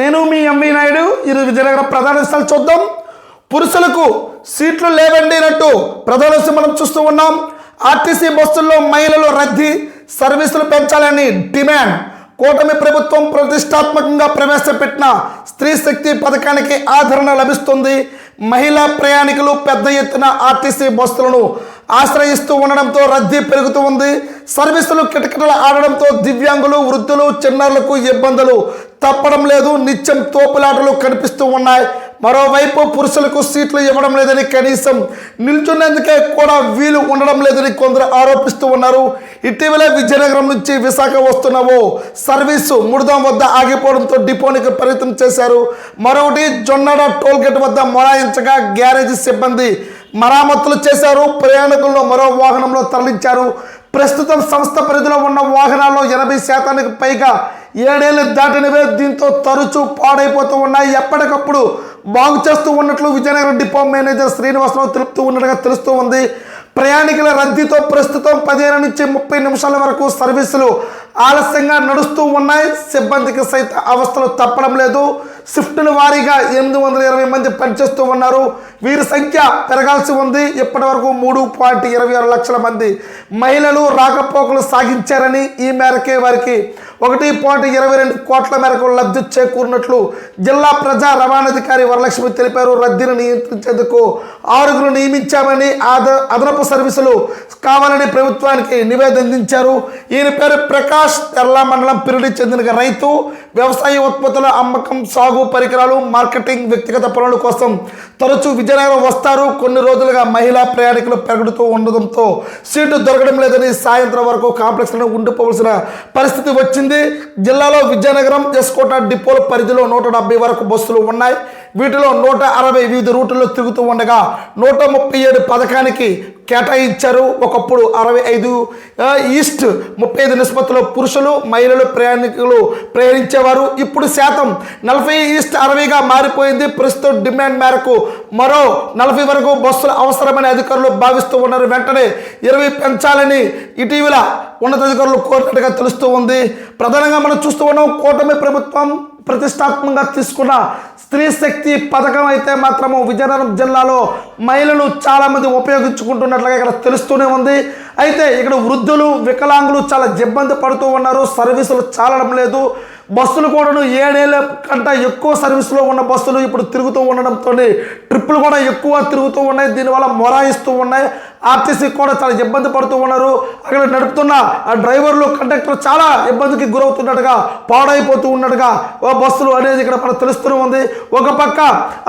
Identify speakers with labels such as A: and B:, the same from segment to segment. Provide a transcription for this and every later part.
A: నేను మీ ఎంవి నాయుడు ఈరోజు విజయనగరం ప్రధాన విషయాలు చూద్దాం. పురుషులకు సీట్లు లేవండి అన్నట్టు ప్రధాన మనం చూస్తూ ఉన్నాం. ఆర్టీసీ బస్సుల్లో మహిళలు రద్దీ సర్వీసులు పెంచాలని డిమాండ్. కూటమి ప్రభుత్వం ప్రతిష్టాత్మకంగా ప్రవేశపెట్టిన స్త్రీ శక్తి పథకానికి ఆదరణ లభిస్తుంది. మహిళా ప్రయాణికులు పెద్ద ఎత్తున ఆర్టీసీ బస్సులను ఆశ్రయిస్తూ ఉండడంతో రద్దీ పెరుగుతూ ఉంది. సర్వీసులు కిటకిటలు ఆడడంతో దివ్యాంగులు వృద్ధులు చిన్నారులకు ఇబ్బందులు తప్పడం లేదు. నిత్యం తోపులాటలు కనిపిస్తూ ఉన్నాయి. మరోవైపు పురుషులకు సీట్లు ఇవ్వడం లేదని కనీసం నిల్చున్నందుకే కూడా వీలు ఉండడం లేదని కొందరు ఆరోపిస్తూ ఉన్నారు. ఇటీవలే విజయనగరం నుంచి విశాఖ వస్తున్నావు సర్వీసు ముడదాం వద్ద ఆగిపోవడంతో డిపోనికి పరిమితం చేశారు. మరొకటి జొన్నడ టోల్గేట్ వద్ద మొరాయించగా గ్యారేజీ సిబ్బంది మరామతులు చేశారు. ప్రయాణికులను మరో వాహనంలో తరలించారు. ప్రస్తుతం సంస్థ పరిధిలో ఉన్న వాహనాల్లో ఎనభై శాతానికి పైగా ఏడేళ్ళు దాటినవే దీంతో తరచూ పాడైపోతూ ఉన్నాయి. ఎప్పటికప్పుడు బాగు చేస్తూ ఉన్నట్లు విజయనగరం డిపో మేనేజర్ శ్రీనివాసరావు తెలుపుతూ ఉన్నట్టుగా తెలుస్తూ ఉంది. ప్రయాణికుల రద్దీతో ప్రస్తుతం పదిహేను నుంచి ముప్పై నిమిషాల వరకు సర్వీసులు ఆలస్యంగా నడుస్తూ ఉన్నాయి. సిబ్బందికి సైతం అవస్థలు తప్పడం లేదు. షిఫ్టుల వారీగా ఎనిమిది వందల ఇరవై మంది పనిచేస్తూ ఉన్నారు. వీరి సంఖ్య పెరగాల్సి ఉంది. ఇప్పటి వరకు మూడు పాయింట్ ఇరవై ఆరు లక్షల మంది మహిళలు రాకపోకలు సాగించారని ఈ మేరకే వారికి ఒకటి పాయింట్ ఇరవై రెండు కోట్ల మేరకు లబ్ధి చేకూరినట్లు జిల్లా ప్రజా రవాణాధికారి వరలక్ష్మి తెలిపారు. రద్దీని నియంత్రించేందుకు ఆరుగురు నియమించామని ఆద అదనపు సర్వీసులు కావాలని ప్రభుత్వానికి నివేదన అందించారు. ఈయన పేరు ప్రకాష్. ఎర్ల మండలం పిరుడి చెందిన రైతు. వ్యవసాయ ఉత్పత్తుల అమ్మకం సాగు పరికరాలు మార్కెటింగ్ వ్యక్తిగత పనుల కోసం తరచూ విజయనగరం వస్తారు. కొన్ని రోజులుగా మహిళా ప్రయాణికులు పెరుగుతూ ఉండడంతో సీటు దొరకడం లేదని సాయంత్రం వరకు కాంప్లెక్స్లో ఉండిపోవలసిన పరిస్థితి వచ్చింది. జిల్లాలో విజయనగరం ఎస్కోట డిపోల పరిధిలో నూట డెబ్బై వరకు బస్సులు ఉన్నాయి. వీటిలో నూట అరవై వివిధ రూట్లలో తిరుగుతూ ఉండగా నూట ముప్పై ఏడు పథకానికి కేటాయించారు. ఒకప్పుడు అరవై ఐదు ఈస్ట్ ముప్పై ఐదు నిష్పత్తిలో పురుషులు మహిళలు ప్రయాణికులు ప్రయాణించేవారు. ఇప్పుడు శాతం నలభై ఈస్ట్ అరవైగా మారిపోయింది. ప్రస్తుతం డిమాండ్ మేరకు మరో నలభై వరకు బస్సులు అవసరమని అధికారులు భావిస్తూ ఉన్నారు. వెంటనే ఇరవై పెంచాలని ఇటీవల ఉన్నతాధికారులు కోరినట్టుగా తెలుస్తూ ఉంది. ప్రధానంగా మనం చూస్తూ ఉన్నాం కూటమి ప్రభుత్వం ప్రతిష్టాత్మకంగా తీసుకున్న స్త్రీ శక్తి పథకం అయితే మాత్రము విజయనగరం జిల్లాలో మహిళలు చాలామంది ఉపయోగించుకుంటున్నట్లుగా ఇక్కడ తెలుస్తూనే ఉంది. అయితే ఇక్కడ వృద్ధులు వికలాంగులు చాలా ఇబ్బంది పడుతూ ఉన్నారు. సర్వీసులు చాలడం లేదు. బస్సులు కూడాను ఏడేళ్ళ కంటే ఎక్కువ సర్వీస్లో ఉన్న బస్సులు ఇప్పుడు తిరుగుతూ ఉండడంతో ట్రిప్పులు కూడా ఎక్కువ తిరుగుతూ ఉన్నాయి. దీనివల్ల మొరాయిస్తూ ఉన్నాయి. ఆర్టీసీ కూడా చాలా ఇబ్బంది పడుతూ ఉన్నారు. అక్కడ నడుపుతున్న ఆ డ్రైవర్లు కండక్టర్ చాలా ఇబ్బందికి గురవుతున్నట్టుగా పాడైపోతూ ఉన్నట్టుగా ఓ బస్సులు అనేది ఇక్కడ మనకు తెలుస్తూనే ఉంది. ఒక పక్క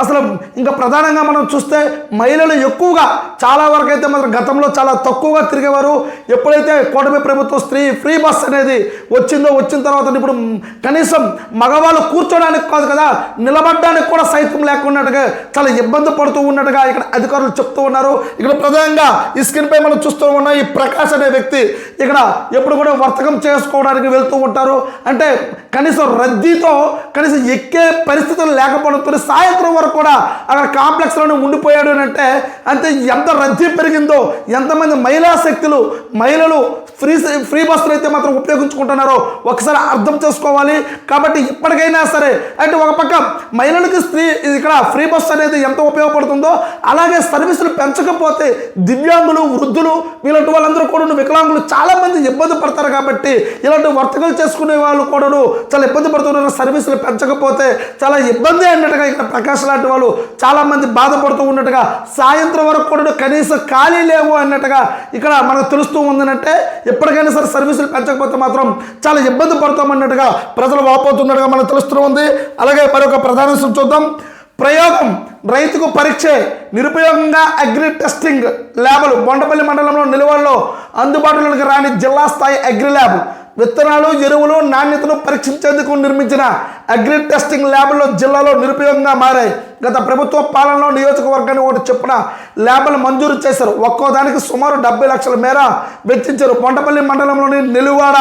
A: అసలు ఇంకా ప్రధానంగా మనం చూస్తే మహిళలు ఎక్కువగా చాలా వరకు అయితే మాత్రం గతంలో చాలా తక్కువగా తిరిగేవారు. ఎప్పుడైతే కూటమి ప్రభుత్వం స్త్రీ ఫ్రీ బస్ అనేది వచ్చిందో వచ్చిన తర్వాత ఇప్పుడు కనీసం మగవాళ్ళు కూర్చోడానికి కాదు కదా నిలబడడానికి కూడా సైతం లేకున్నట్టుగా చాలా ఇబ్బంది పడుతూ ఉన్నట్టుగా ఇక్కడ అధికారులు చెప్తూ ఉన్నారు. ఇక్కడ ప్రధానంగా ఈ స్క్రీన్ పై మనం చూస్తూ ఉన్నాం ఈ ప్రకాష్ అనే వ్యక్తి ఇక్కడ ఎప్పుడు కూడా వర్తకం చేసుకోవడానికి వెళ్తూ ఉంటారు. అంటే కనీసం రద్దీతో కనీసం ఎక్కే పరిస్థితులు లేకపోవడంతో సాయంత్రం వరకు కూడా అక్కడ కాంప్లెక్స్లోనే ఉండిపోయాడు అంటే అంటే అంతే ఎంత రద్దీ పెరిగిందో ఎంతమంది మహిళా శక్తులు మహిళలు ఫ్రీ ఫ్రీ బస్సులు అయితే మాత్రం ఉపయోగించుకుంటున్నారో ఒకసారి అర్థం చేసుకోవాలి. కాబట్టి ఇప్పటికైనా సరే అంటే ఒక పక్క మహిళలకు స్త్రీ ఇక్కడ ఫ్రీ బస్ అనేది ఎంత ఉపయోగపడుతుందో అలాగే సర్వీసులు పెంచకపోతే దివ్యాంగులు వృద్ధులు వీళ్ళంటి వాళ్ళందరూ కూడా వికలాంగులు చాలా మంది ఇబ్బంది పడతారు కాబట్టి ఇలాంటి వర్తకలు చేసుకునే వాళ్ళు కూడాను చాలా ఇబ్బంది పడుతున్నారు. సర్వీసులు పెంచకపోతే చాలా ఇబ్బంది అన్నట్టుగా ఇక్కడ ప్రకాష్ లాంటి వాళ్ళు చాలా మంది బాధపడుతూ ఉన్నట్టుగా సాయంత్రం వరకు కూడా కనీసం ఖాళీ లేవు అన్నట్టుగా ఇక్కడ మనకు తెలుస్తూ ఉందనంటే ఎప్పటికైనా సరే సర్వీసులు పెంచకపోతే మాత్రం చాలా ఇబ్బంది పడతామన్నట్టుగా ప్రజలు వాపోతున్నట్టుగా మనకు తెలుస్తూ ఉంది. అలాగే మరొక ప్రధాన చూద్దాం. ప్రయోగం రైతుకు పరీక్ష నిరుపయోగంగా అగ్రి టెస్టింగ్ ల్యాబ్లు బొండపల్లి మండలంలో నిలువల్లో అందుబాటులోకి రాని జిల్లా స్థాయి అగ్రి ల్యాబ్ విత్తనాలు ఎరువులు నాణ్యతను పరీక్షించేందుకు నిర్మించిన అగ్రి టెస్టింగ్ ల్యాబ్లు జిల్లాలో నిరుపయోగంగా మారాయి. గత ప్రభుత్వ పాలనలో నియోజకవర్గాన్ని ఒకటి చొప్పున ల్యాబ్లు మంజూరు చేశారు. ఒక్కో దానికి సుమారు డెబ్బై లక్షల మేర వెచ్చించారు. కొండపల్లి మండలంలోని నిలువాడ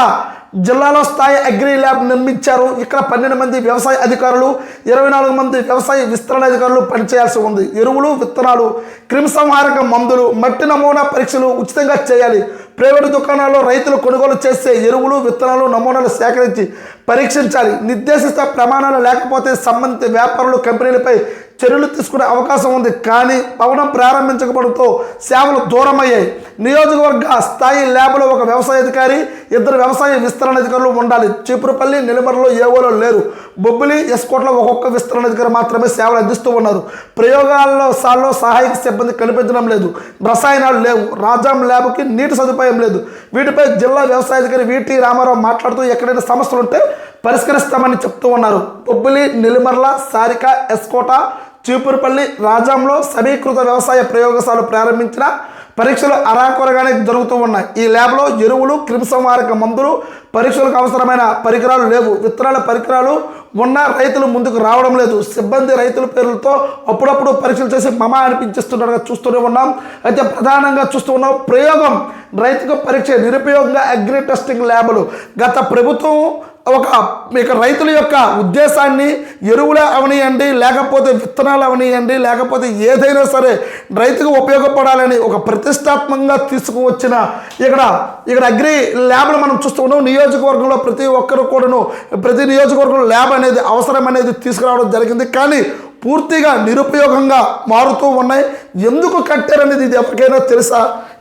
A: జిల్లాలో స్థాయి అగ్రి ల్యాబ్ నిర్మించారు. ఇక్కడ పన్నెండు మంది వ్యవసాయ అధికారులు ఇరవై నాలుగు మంది వ్యవసాయ విస్తరణ అధికారులు పనిచేయాల్సి ఉంది. ఎరువులు విత్తనాలు క్రిమిసంహారక మందులు మట్టి నమూనా పరీక్షలు ఉచితంగా చేయాలి. ప్రైవేటు దుకాణాల్లో రైతులు కొనుగోలు చేసే ఎరువులు విత్తనాలు నమూనాలు సేకరించి పరీక్షించాలి. నిర్దేశిత ప్రమాణాలు లేకపోతే సంబంధిత వ్యాపారులు కంపెనీలపై చర్యలు తీసుకునే అవకాశం ఉంది. కానీ భవనం ప్రారంభించకపోవడంతో సేవలు దూరమయ్యాయి. నియోజకవర్గ స్థాయి ల్యాబ్లో ఒక వ్యవసాయ అధికారి ఇద్దరు వ్యవసాయ విస్తరణ అధికారులు ఉండాలి. చీపురుపల్లి నిలబరలో ఏవోలో లేరు. బొబ్బిలి ఎస్కోట్లో ఒక్కొక్క విస్తరణ అధికారి మాత్రమే సేవలు అందిస్తూ ఉన్నారు. ప్రయోగాల్లో సార్లో సహాయక సిబ్బంది కనిపించడం లేదు. రసాయనాలు లేవు. రాజాం ల్యాబ్కి నీటి సదుపాయం లేదు. వీటిపై జిల్లా వ్యవసాయ అధికారి విటి రామారావు మాట్లాడుతూ ఎక్కడైనా సమస్యలు ఉంటే పరిష్కరిస్తామని చెప్తూ ఉన్నారు. బొబ్బిలి నిలిమర్ల సారిక ఎస్కోట చీపురుపల్లి రాజాంలో సమీకృత వ్యవసాయ ప్రయోగశాల ప్రారంభించిన పరీక్షలు అరాకొరగానే జరుగుతూ ఉన్నాయి. ఈ ల్యాబ్లో ఎరువులు క్రిమిసంహారక మందులు పరీక్షలకు అవసరమైన పరికరాలు లేవు. విత్తనాల పరికరాలు ఉన్న రైతులు ముందుకు రావడం లేదు. సిబ్బంది రైతుల పేర్లతో అప్పుడప్పుడు పరీక్షలు చేసి మమ అనిపించేస్తుండగా చూస్తూనే ఉన్నాం. అయితే ప్రధానంగా చూస్తూ ఉన్నాం ప్రయోగం. రైతుకు పరీక్ష నిరుపయోగంగా అగ్రి టెస్టింగ్ ల్యాబులు. గత ప్రభుత్వం ఒక ఇక రైతుల యొక్క ఉద్దేశాన్ని ఎరువులు అవనియండి లేకపోతే విత్తనాలు అవనియండి లేకపోతే ఏదైనా సరే రైతుకు ఉపయోగపడాలని ఒక ప్రతిష్టాత్మకంగా తీసుకువచ్చిన ఇక్కడ ఇక్కడ అగ్రి ల్యాబ్ను మనం చూస్తున్నాం. నియోజకవర్గంలో ప్రతి ఒక్కరు కూడాను ప్రతి నియోజకవర్గంలో ల్యాబ్ అనేది అవసరం అనేది తీసుకురావడం జరిగింది. కానీ పూర్తిగా నిరుపయోగంగా మారుతూ ఉన్నాయి. ఎందుకు కట్టారనేది ఇది ఎవరికైనా తెలుసా?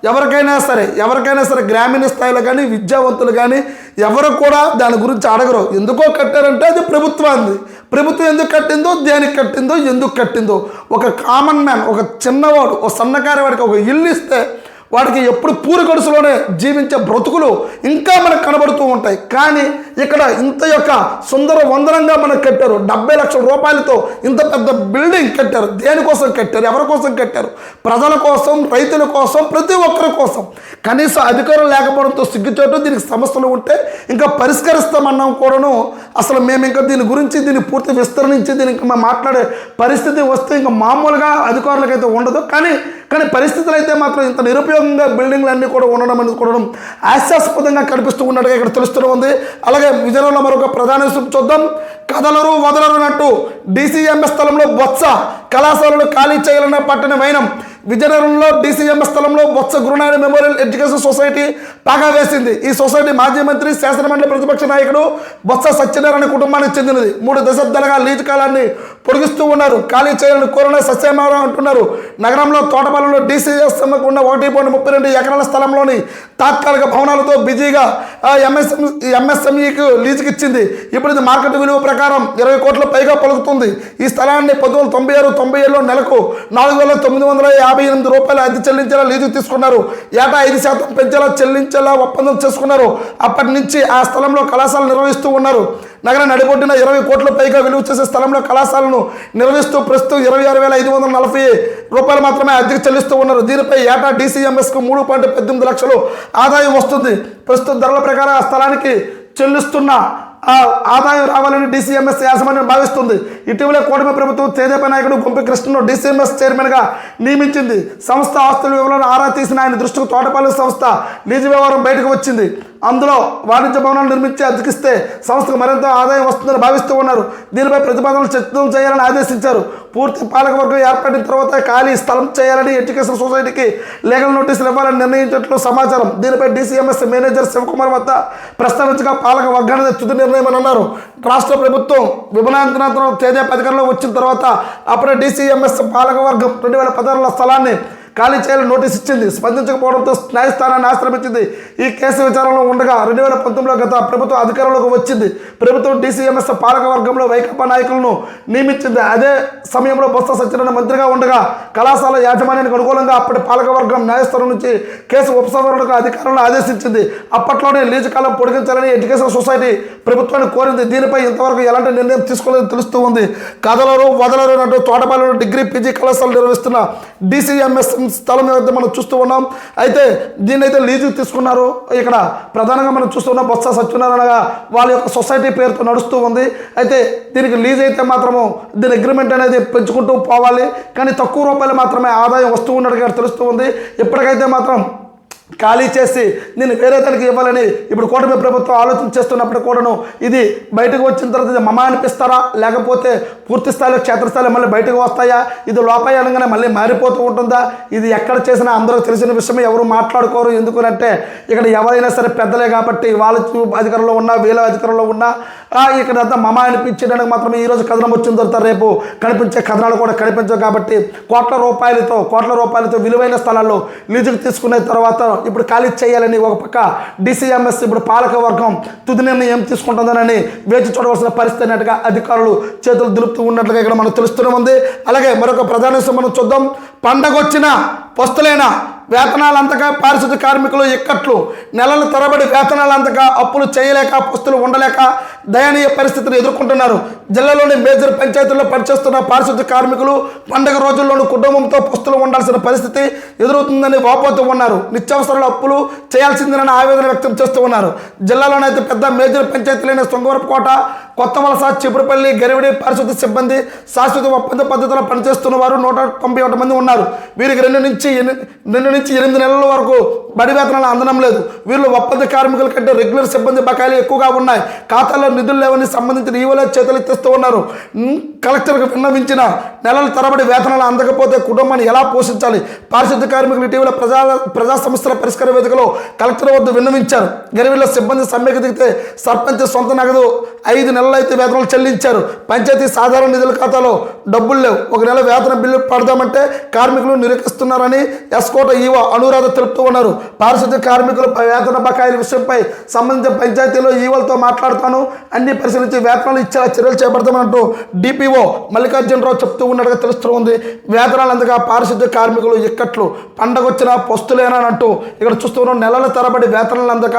A: ఎవరికైనా సరే ఎవరికైనా సరే గ్రామీణ స్థాయిలో కానీ విద్యావంతులు కానీ ఎవరు కూడా దాని గురించి అడగరు. ఎందుకో కట్టారంటే అది ప్రభుత్వాన్ని ప్రభుత్వం ఎందుకు కట్టిందో దేనికి కట్టిందో ఎందుకు కట్టిందో. ఒక కామన్ మ్యాన్ ఒక చిన్నవాడు ఒక సన్నకారి వాడికి ఒక ఇల్లు ఇస్తే వాడికి ఎప్పుడు పూరి గడుసులోనే జీవించే బ్రతుకులు ఇంకా మనకు కనబడుతూ ఉంటాయి. కానీ ఇక్కడ ఇంత యొక్క సుందర వందనంగా మనకు కట్టారు. డెబ్బై లక్షల రూపాయలతో ఇంత పెద్ద బిల్డింగ్ కట్టారు. దేనికోసం కట్టారు? ఎవరి కోసం కట్టారు? ప్రజల కోసం రైతుల కోసం ప్రతి ఒక్కరి కోసం. కనీసం అధికారం లేకపోవడంతో సిగ్గుచోటు దీనికి సమస్యలు ఉంటే ఇంకా పరిష్కరిస్తామన్నాం కూడాను అసలు మేము ఇంకా దీని గురించి దీన్ని పూర్తి విస్తరించి దీనికి మేము మాట్లాడే పరిస్థితి వస్తే ఇంకా మామూలుగా అధికారులకైతే ఉండదు. కానీ కానీ పరిస్థితులు అయితే మాత్రం ఇంత నిరుపయోగంగా బిల్డింగ్లు అన్నీ కూడా ఉండడం అనేది కూడా హాస్యాస్పదంగా కనిపిస్తూ ఉన్నట్టుగా ఇక్కడ తెలుస్తూనే ఉంది. అలాగే విజయనగరంలో మరొక ప్రధాన చూద్దాం. కదలరు వదలరు అన్నట్టు డీసీఎంఎస్ స్థలంలో బొత్స కళాశాలలు ఖాళీ చేయాలన్న పట్టణ వైనం విజయనగరంలో డీసీఎంఎస్ స్థలంలో Botsa Gurunaidu memorial education society పాగా వేసింది. ఈ సొసైటీ మాజీ మంత్రి శాసనమండలి ప్రతిపక్ష నాయకుడు బొత్స సత్యనారాయణ కుటుంబానికి చెందినది. మూడు దశాబ్దాలుగా లీజు కాలాన్ని పొడిగిస్తూ ఉన్నారు. ఖాళీ చేయాలని కోరిన సత్యనారాయణ అంటున్నారు. నగరంలో తోటపాలెంలో డీసీఎస్ ఉన్న ఒకటి పాయింట్ ముప్పై రెండు ఎకరాల స్థలంలోని తాత్కాలిక భవనాలతో బిజీగా ఎంఎస్ఎం ఎంఎస్ఎంఈకి లీజుకి ఇచ్చింది. ఇప్పుడు ఇది మార్కెట్ విలువ ప్రకారం ఇరవై కోట్ల పైగా పలుకుతుంది. ఈ స్థలాన్ని పంతొమ్మిది వందల తొంభై ఆరు తొంభై ఏడులో నెలకు నాలుగు వేల తొమ్మిది వందల యాభై ఎనిమిది రూపాయలు అద్దె చెల్లించేలా లీజు తీసుకున్నారు. ఏటా ఐదు శాతం పెంచేలా చెల్లించేలా ఒప్పందం చేసుకున్నారు. అప్పటి నుంచి ఆ స్థలంలో కళాశాల నిర్వహిస్తూ ఉన్నారు. నగరం నడిబొడ్డిన ఇరవై కోట్ల పైగా విలువ చేసే స్థలంలో కళాశాలను నిర్వహిస్తూ ప్రస్తుతం ఇరవై ఆరు వేల ఐదు వందల నలభై రూపాయలు మాత్రమే అద్దెకు చెల్లిస్తూ ఉన్నారు. దీనిపై ఏటా డీసీఎంఎస్కు మూడు పాయింట్ పద్దెనిమిది లక్షలు ఆదాయం వస్తుంది. ప్రస్తుత ధరల ప్రకారం ఆ స్థలానికి చెల్లిస్తున్న ఆదాయం రావాలని డీసీఎంఎస్ యాజమాన్యం భావిస్తుంది. ఇటీవల కూటమి ప్రభుత్వం తేదేప నాయకుడు గుంపి కృష్ణను డీసీఎంఎస్ చైర్మన్గా నియమించింది. సంస్థ ఆస్తుల వివరాలను ఆరా తీసిన ఆయన దృష్టికి తోటపల్లి సంస్థ నిజ వ్యవహారం బయటకు వచ్చింది. అందులో వాణిజ్య భవనాలు నిర్మించి అతికిస్తే సంస్థకు మరింత ఆదాయం వస్తుందని భావిస్తూ ఉన్నారు. దీనిపై ప్రతిపాదనలు చర్చం చేయాలని ఆదేశించారు. పూర్తి పాలకవర్గం ఏర్పడిన తర్వాత ఖాళీ స్థలం చేయాలని ఎడ్యుకేషన్ సొసైటీకి లీగల్ నోటీసులు ఇవ్వాలని నిర్ణయించినట్లు సమాచారం. దీనిపై డీసీఎంఎస్ మేనేజర్ శివకుమార్ వద్ద ప్రస్తావించగా పాలక వర్గానికి తుది నిర్ణయం అని అన్నారు. రాష్ట్ర ప్రభుత్వం విభజనాంతరం తేదీ పథకంలో వచ్చిన తర్వాత అప్పుడే డీసీఎంఎస్ పాలకవర్గం రెండు వేల పదహారులో స్థలాన్ని ఖాళీ చేయాలని నోటీస్ ఇచ్చింది. స్పందించకపోవడంతో న్యాయస్థానాన్ని ఆశ్రమించింది ఈ కేసు విచారణలో ఉండగా రెండు వేల పంతొమ్మిదిలో గత ప్రభుత్వం అధికారంలోకి వచ్చింది. ప్రభుత్వం డీసీఎంఎస్ పాలక వర్గంలో వైకాపా నాయకులను నియమించింది. అదే సమయంలో బొత్స సత్యనారాయణ మంత్రిగా ఉండగా కళాశాల యాజమాన్యానికి అనుకూలంగా అప్పటి పాలకవర్గం న్యాయస్థానం నుంచి కేసు ఉపసంహరణకు అధికారులను ఆదేశించింది. అప్పట్లోనే లీజు కాలం పొడిగించాలని ఎడ్యుకేషన్ సొసైటీ ప్రభుత్వాన్ని కోరింది. దీనిపై ఇంతవరకు ఎలాంటి నిర్ణయం తీసుకోలేదని తెలుస్తూ ఉంది. కథలరు వదలరు అంటూ తోటపాలెంలో డిగ్రీ పీజీ కళాశాల నిర్వహిస్తున్న డీసీఎంఎస్ స్థలం ఏదైతే మనం చూస్తూ ఉన్నాం అయితే దీన్ని అయితే లీజు తీసుకున్నారు. ఇక్కడ ప్రధానంగా మనం చూస్తున్నాం బొత్స సత్యనారాయణగా వాళ్ళ యొక్క సొసైటీ పేరుతో నడుస్తూ ఉంది. అయితే దీనికి లీజ్ అయితే మాత్రము దీని అగ్రిమెంట్ అనేది పెంచుకుంటూ పోవాలి. కానీ తక్కువ రూపాయలు మాత్రమే ఆదాయం వస్తూ ఉన్నట్టుగా తెలుస్తూ ఉంది. ఇప్పటికైతే మాత్రం ఖాళీ చేసి నేను వేరే తనకి ఇవ్వాలని ఇప్పుడు కూటమి ప్రభుత్వం ఆలోచన చేస్తున్నప్పుడు కూడాను ఇది బయటకు వచ్చిన తర్వాత ఇది మమ అనిపిస్తారా? లేకపోతే పూర్తి స్థాయిలో క్షేత్రస్థాయిలో మళ్ళీ బయటకు వస్తాయా? ఇది లోపాయనంగానే మళ్ళీ మారిపోతూ ఉంటుందా? ఇది ఎక్కడ చేసినా అందరూ తెలిసిన విషయమే ఎవరు మాట్లాడుకోరు ఎందుకంటే ఇక్కడ ఎవరైనా సరే పెద్దలే కాబట్టి వాళ్ళ చూ- అధికారంలో ఉన్నా వీళ్ళ అధికారంలో ఉన్నా ఇక్కడ అంతా మమ అనిపించడానికి మాత్రమే ఈరోజు కథనం వచ్చిన తర్వాత రేపు కనిపించే కథనాలు కూడా కనిపించవు కాబట్టి కోట్ల రూపాయలతో కోట్ల రూపాయలతో విలువైన స్థలాల్లో లీజుకు తీసుకున్న తర్వాత ఇప్పుడు ఖాళీ చేయాలని ఒక పక్క డిసిఎంఎస్ ఇప్పుడు పాలక వర్గం తుది నిర్ణయం తీసుకుంటుందనని వేచి చూడవలసిన పరిస్థితి అన్నట్టుగా అధికారులు చేతులు దులుపుతూ ఉన్నట్లుగా ఇక్కడ మనకు తెలుస్తూనే ఉంది. అలాగే మరొక ప్రధాన విషయం మనం చూద్దాం. పండగ వచ్చిన పస్తులైన వేతనాలు అంతగా కార్మికులు ఇక్కట్లు నెలల తరబడి వేతనాలు అంతగా అప్పులు చేయలేక పస్తులు ఉండలేక దయనీయ పరిస్థితిని ఎదుర్కొంటున్నారు. జిల్లాలోని మేజర్ పంచాయతీల్లో పనిచేస్తున్న పారిశుద్ధ కార్మికులు పండగ రోజుల్లోనూ కుటుంబంతో పస్తులు ఉండాల్సిన పరిస్థితి ఎదురవుతుందని వాపోతూ ఉన్నారు. నిత్యావసరాల అప్పులు చేయాల్సిందేనని ఆవేదన వ్యక్తం చేస్తూ ఉన్నారు. జిల్లాలోని అయితే పెద్ద మేజర్ పంచాయతీలైన సొంగవరపుకోట కొత్త వలస చిపురుపల్లి గరివిడి పరిశుద్ధ సిబ్బంది శాశ్వత ఒప్పంద పద్ధతిలో పనిచేస్తున్న వారు నూట తొంభై ఒకటి మంది ఉన్నారు. వీరికి రెండు నుంచి రెండు నుంచి ఎనిమిది నెలల వరకు బడి వేతనాలు అందడం లేదు. వీళ్ళు ఒప్పంద కార్మికుల కంటే రెగ్యులర్ సిబ్బంది బకాయిలు ఎక్కువగా ఉన్నాయి. ఖాతాలో నిధులు లేవని సంబంధించిన ఈవోలే చేతులు ఉన్నారు. కలెక్టర్కు విన్నవించిన నెలల తరబడి వేతనాలు అందకపోతే కుటుంబాన్ని ఎలా పోషించాలి? పారిశుద్ధ కార్మికులు ఇటీవల ప్రజా ప్రజా సమస్యల పరిష్కార వేదికలో కలెక్టర్ వద్ద విన్నవించారు. గరివిలో సిబ్బంది సమ్మెకు దిగితే సర్పంచ్ సొంత నగదు ఐదు నెలలు అయితే వేతనాలు చెల్లించారు. పంచాయతీ సాధారణ నిధుల ఖాతాలో డబ్బులు లేవు. ఒక నెల వేతన బిల్లు పడదామంటే కార్మికులు నిరూపిస్తున్నారని ఎస్కోట ఈవో అనురాధ తెలుపుతూ ఉన్నారు. పారిశుద్ధ కార్మికుల వేతన బకాయిల విషయంపై సంబంధించిన పంచాయతీలో ఈవోలతో మాట్లాడుతాను. అన్ని పరిశీలించి వేతనాలు ఇచ్చేలా చర్యలు చేపడతామంటూ డిపిఓ మల్లికార్జునరావు చెప్తూ ఉన్నట్టుగా తెలుస్తూ ఉంది. వేతనాలు అందుగా పారిశుద్ధ్య కార్మికులు ఇక్కట్లు పండగ వచ్చిన పొస్తులేనా అంటూ ఇక్కడ చూస్తున్నాం నెలల తరబడి వేతనాలు అందక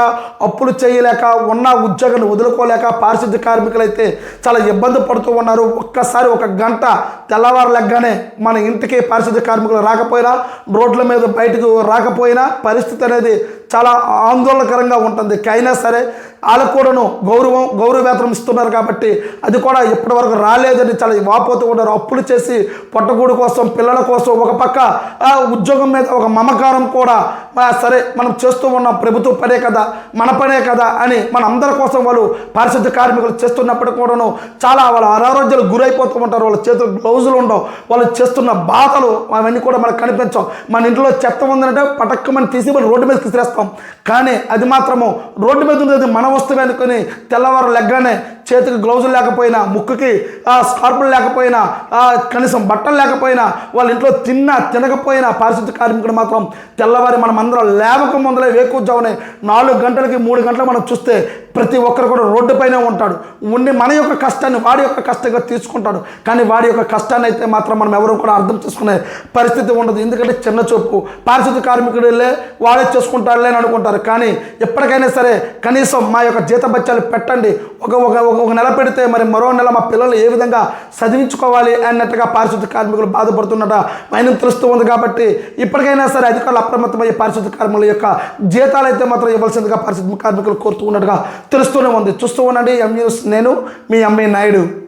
A: అప్పులు చేయలేక ఉన్న ఉద్యోగాన్ని వదులుకోలేక పారిశుద్ధ్య కార్మికులు అయితే చాలా ఇబ్బంది పడుతూ ఉన్నారు. ఒక్కసారి ఒక గంట తెల్లవారు లెగ్గానే మన ఇంటికి పారిశుద్ధ్య కార్మికులు రాకపోయినా రోడ్ల మీద బయటకు రాకపోయినా పరిస్థితి అనేది చాలా ఆందోళనకరంగా ఉంటుంది. అయినా సరే వాళ్ళకు కూడాను గౌరవం గౌరవవేతనం ఇస్తున్నారు కాబట్టి అది కూడా ఇప్పటివరకు రాలేదని చాలా వాపోతూ ఉన్నారు. అప్పులు చేసి పొట్టగూడు కోసం పిల్లల కోసం ఒక పక్క ఉద్యోగం మీద ఒక మమకారం కూడా సరే మనం చేస్తూ ఉన్నాం ప్రభుత్వ పనే కదా మన పనే కదా అని మన అందరి కోసం వాళ్ళు పారిశుద్ధ కార్మికులు చేస్తున్నప్పటికీ కూడాను చాలా వాళ్ళ అనారోగ్యాలు గురైపోతూ ఉంటారు వాళ్ళ చేతులు గ్లౌజులు ఉండవు వాళ్ళు చేస్తున్న బాధలు అవన్నీ కూడా మనకు కనిపించవు. మన ఇంట్లో చెత్త ఉందంటే పటక్కమని తీసి మనం రోడ్డు మీద తీసిరేస్తాం కానీ అది మాత్రము రోడ్డు మీద ఉండేది మన వస్తువు అనుకుని తెల్లవారు లెగ్గానే చేతికి గ్లౌజులు లేకపోయినా ముక్కుకి స్కార్పులు లేకపోయినా కనీసం బట్టలు లేకపోయినా వాళ్ళ ఇంట్లో తిన్నా తినకపోయినా పారిశుద్ధ కార్మికుడు మాత్రం తెల్లవారి మనం అందరం లేవక ముందలే వేకూర్జామని నాలుగు గంటలకి మూడు గంటలు మనం చూస్తే ప్రతి ఒక్కరు కూడా రోడ్డుపైనే ఉంటాడు. ఉండి మన యొక్క కష్టాన్ని వాడి యొక్క కష్టంగా తీసుకుంటాడు. కానీ వాడి యొక్క కష్టాన్ని అయితే మాత్రం మనం ఎవరు కూడా అర్థం చేసుకునే పరిస్థితి ఉండదు. ఎందుకంటే చిన్న చూపు. పారిశుద్ధ కార్మికుడులే వాడే చేసుకుంటాడులే అని అనుకుంటారు. కానీ ఎప్పటికైనా సరే కనీసం మా యొక్క జీతబత్యాలు పెట్టండి. ఒక ఒక ఒక- నెల పెడితే మరి మరో నెల మా పిల్లలు ఏ విధంగా చదివించుకోవాలి అన్నట్టుగా పారిశుద్ధ కార్మికులు బాధపడుతున్నట. ఆయన తెలుస్తూ ఉంది కాబట్టి ఇప్పటికైనా సరే అధికారులు అప్రమత్తమయ్యే పారిశుద్ధ కార్మికుల యొక్క జీతాలు అయితే మాత్రం ఇవ్వాల్సిందిగా పారిశుద్ధ కార్మికులు కోరుతూ ఉన్నట్టుగా తెలుస్తూనే ఉంది. చూస్తూ ఉండండి ఎం నేను మీ అమ్మాయి నాయుడు.